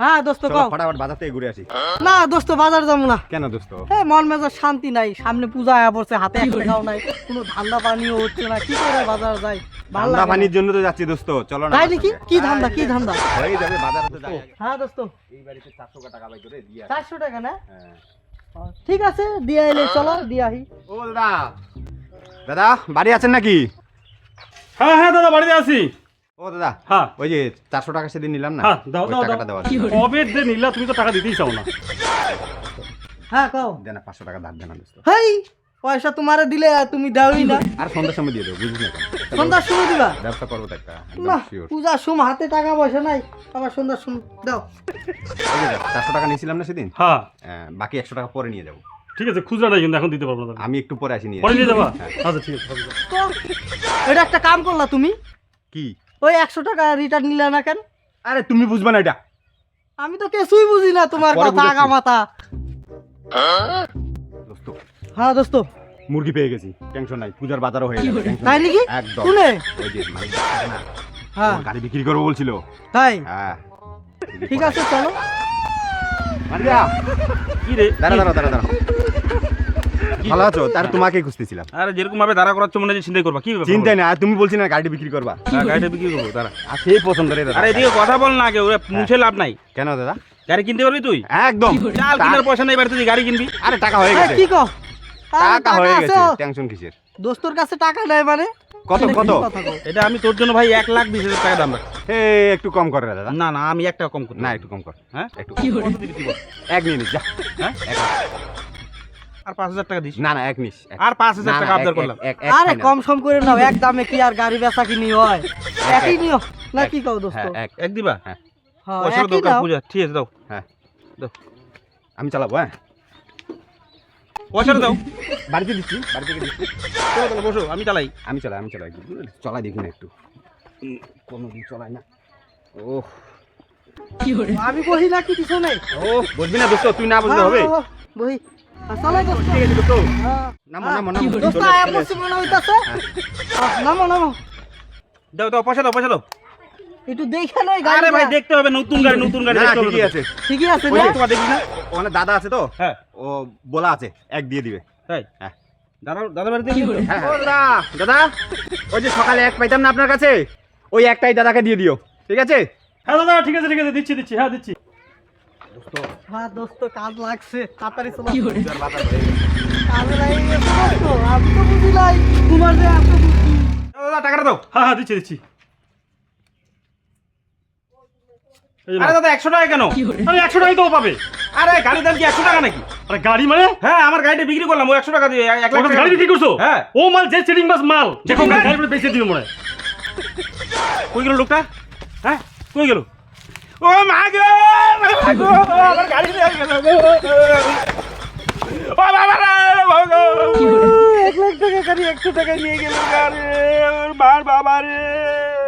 হ্যাঁ দোস্ত কও। ফটাফট বাজার থেকে ঘুরে আসি। না দোস্ত বাজার যাব না। কেন দোস্ত? এ মন মেজাজ শান্তি নাই। সামনে পূজা আয়া পড়ছে হাতে এক টাকাও নাই। কোনো ধান্দা পানিও হচ্ছে না। কি করে বাজার যাই? ধান্দা পানির জন্য তো যাচ্ছি দোস্ত। চলো না তাই নাকি? কি ধান্দা কি ধান্দা? হয়ে যাবে বাজারে তো যাই। হ্যাঁ দোস্ত। এই বাড়িতে চারশো টাকা বাই করে দিয়ে আসি। চারশো টাকা না? হ্যাঁ। ঠিক আছে দিয়ে এলে চলো দিয়ে আহি ও দাদা। দাদা বাড়ি আছেন নাকি? হ্যাঁ হ্যাঁ দাদা বাড়িতে আছি। ও দাদা হ্যাঁ। ওই যে চারশো টাকা সেদিন নিলাম না হ্যাঁ দাও দাও টাকাটা দেওয়া কবে যে নিলা তুমি তো টাকা দিতেই চাও না। হ্যাঁ কও। দেন না, পাঁচশো টাকা ধার দেন না হেই পয়সা তোমারে দিলে আর তুমি দাওই না। আর সন্ধ্যার সময় দিয়ে দেবো বুঝিস না? সন্ধ্যার সময় দিবা? ব্যবসা করব না পূজার সময় হাতে টাকা পয়সা নাই আবার সন্ধ্যার সময় দাও। চারশো টাকা নিয়েছিলাম না সেদিন? হ্যাঁ। হ্যাঁ, বাকি একশো টাকা পরে নিয়ে যাব। ঠিক আছে খুচরা নাই কিন্তু এখন দিতে পারব না আমি একটু পরে আসি নিয়ে পরে নিয়ে যাবা। হ্যাঁ। আচ্ছা ঠিক আছে ঠিক আছে। তো এটা একটা কাম করলা তুমি? কি? ওই একশো টাকা রিটার্ন নিলে না কেন? আরে তুমি বুঝবে না এটা। আমি তো কিছুই বুঝি না তোমার কথা। আগা মাথা। দোস্ত। হ্যাঁ দোস্ত। মুরগি পেয়ে গেছি টেনশন নাই পূজার বাজারও হয়ে tension তাই নাকি? একদম। শুনে? হ্যাঁ। গাড়ি বিক্রি করব বলছিল। তাই? হ্যাঁ। ঠিক আছে চলো। কি রে? দাঁড়া দাঁড়া দাঁড়া দাঁড়া। ভালো আছো? তার তোমাকেই খুঁজতেছিলাম। আরে যেরকম ভাবে দাঁড়া করাচ্ছ মনে হচ্ছে চিন্তাই করবা। কি চিন্তাই না আর তুমি বলছি না গাড়ি বিক্রি করবা। হ্যাঁ, গাড়িটা বিক্রি করব দাঁড়া। আর সেই পছন্দ রে দাদা। আরে এদিকে কথা বল না কেউ মুছে লাভ নাই। কেন দাদা? গাড়ি কিনতে পারবি তুই? একদম। চাল কেনার পয়সা নেই বাড়িতে তুই গাড়ি কিনবি। আরে টাকা হয়ে গেছে। কি আরে, টাকা হয়ে গেছে টেনশন কিসের? দোস্তর কাছে টাকা নাই মানে? কত কত? এটা আমি তোর জন্য ভাই এক লাখ বিশ হাজার টাকা দাম হে একটু কম কর রে দাদা। না না আমি এক টাকা কম করি। না একটু কম কর। হ্যাঁ? একটু এক নিস যা। হ্যাঁ? এক আর পাঁচ হাজার টাকা দিস। না না এক নিস আর পাঁচ হাজার না, না, টাকা আবদার করলাম। আরে কম সম করে নাও এক দামে কি আর গাড়ি বেচা কিনি হয়? একই নিও না কি কও দোস্ত? হ্যাঁ এক। এক দিবা? হ্যাঁ। পয়সার একই দরকার পূজা ঠিক আছে দাও। হ্যাঁ। দাও। আমি চালাবো হ্যাঁ। পয়সাটা দাও। বাড়িতে দিচ্ছি বাড়ি থেকে দিচ্ছি। চলো তাহলে বসো আমি চালাই। আমি চালাই আমি চালাই। চলাই দেখি না একটু। কোনোদিন চলাই না। ও আমি বহি না কি পিছনে? ও বুঝবি না দোস্ত তুই না বুঝলে হবে। হ্যাঁ, বহি। আর চলো দোস্ত ঠিক আছে দোস্ত। নামো নামো নামো। দোস্ত চলে আয়া চলে। পড়ছি হইতাছে? আহ, নামো নামো। দাও দাও পয়সা দাও পয়সা দাও। একটু দেখে নয় গাড়ি আরে ভাই দেখতে হবে নতুন গাড়ি নতুন গাড়ি দেখতে ঠিকই আছে। ঠিকই আছে না তোমার দেখিস না? ওখানে দাদা আছে তো? হ্যাঁ। ও বলা আছে এক দিয়ে দিবে। তাই? হ্যাঁ। দাদা দাদা বাড়িতে কি হ্যাঁ। দাদা দাদা ওই যে সকালে এক পাইতাম না আপনার কাছে ওই একটাই দাদাকে দিয়ে দিও। ঠিক আছে? হ্যাঁ দাদা ঠিক আছে ঠিক আছে দিচ্ছি দিচ্ছি। হ্যাঁ দিচ্ছি। হ্যাঁ দোস্ত কাজ লাগছে। তাড়াতাড়ি চলো। পূজার বাজার হয়ে গেছে। কাজে লাগে গেছে দোস্ত আমি তো বুঝি নাই। তোমার যে এত বুদ্ধি। দাদা টাকাটা দাও। হ্যাঁ হ্যাঁ দিচ্ছি দিচ্ছি। এই যে নাও। আরে দাদা একশো টাকা কেন? আরে একশো টাকাই তো পাবে। আরে গাড়ির দাম কি একশো টাকা নাকি? আরে গাড়ি মানে? হ্যাঁ আমার গাড়িটা বিক্রি করলাম ও একশো টাকা দিয়ে এক লাখ গাড়ি বিক্রি করছ? হ্যাঁ। ও মাল যে চিটিং বাস মাল। দেখো গাড়ি বেঁচে দিবে মনে হয়। কই গেল লোকটা? হ্যাঁ কই গেল? ও মা গো মা গো, আমার গাড়ি নিয়ে গেল। এক লাখ টাকা গাড়ি একশো টাকা নিয়ে গেল গাড়ি। ওর মার বাবা রে।